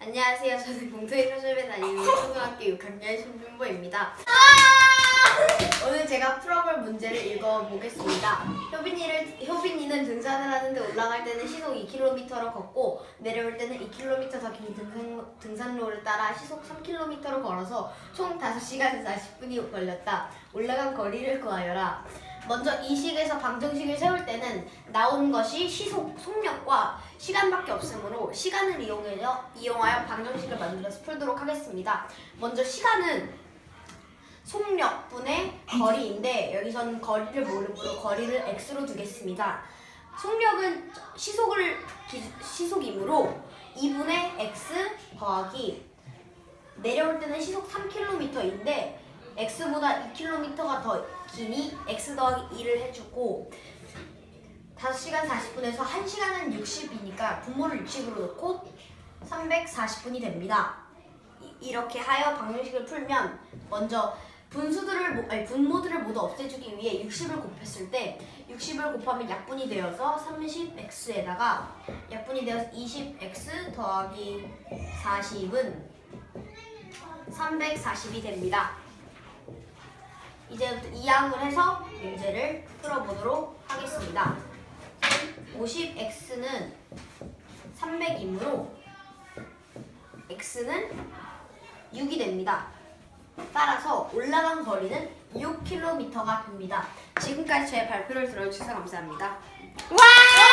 안녕하세요. 저는 공토의 표준에 다니는 초등학교 6학년 신준보입니다. 오늘 제가 풀어볼 문제를 읽어보겠습니다. 효빈이를, 효빈이는 등산을 하는데 올라갈 때는 시속 2km로 걷고 내려올 때는 2km 더 긴 등산, 등산로를 따라 시속 3km로 걸어서 총 5시간 40분이 걸렸다. 올라간 거리를 구하여라. 먼저 이 식에서 방정식을 세울 때는 나온 것이 시속, 속력과 시간밖에 없으므로 시간을 이용해서 이용하여 방정식을 만들어서 풀도록 하겠습니다. 먼저 시간은 속력 분의 거리인데 여기서는 거리를 모르므로 거리를 x로 두겠습니다. 속력은 시속을 기- 시속이므로 2분의 x 더하기 내려올 때는 시속 3km인데 x보다 2km가 더 기니 x 더하기 2를 해주고 5시간 40분에서 1시간은 60이니까 분모를 60으로 놓고 340분이 됩니다. 이- 이렇게 하여 방정식을 풀면 먼저 분수들을 모- 아니 분모들을 모두 없애주기 위해 60을 곱했을 때 60을 곱하면 약분이 되어서 30x에다가 약분이 되어서 20x 더하기 40은 340이 됩니다. 이제부터 이항을 해서 문제를 풀어보도록 하겠습니다. 50x는 300이므로 x는 6이 됩니다. 따라서 올라간 거리는 6km가 됩니다. 지금까지 제 발표를 들어주셔서 감사합니다. 와!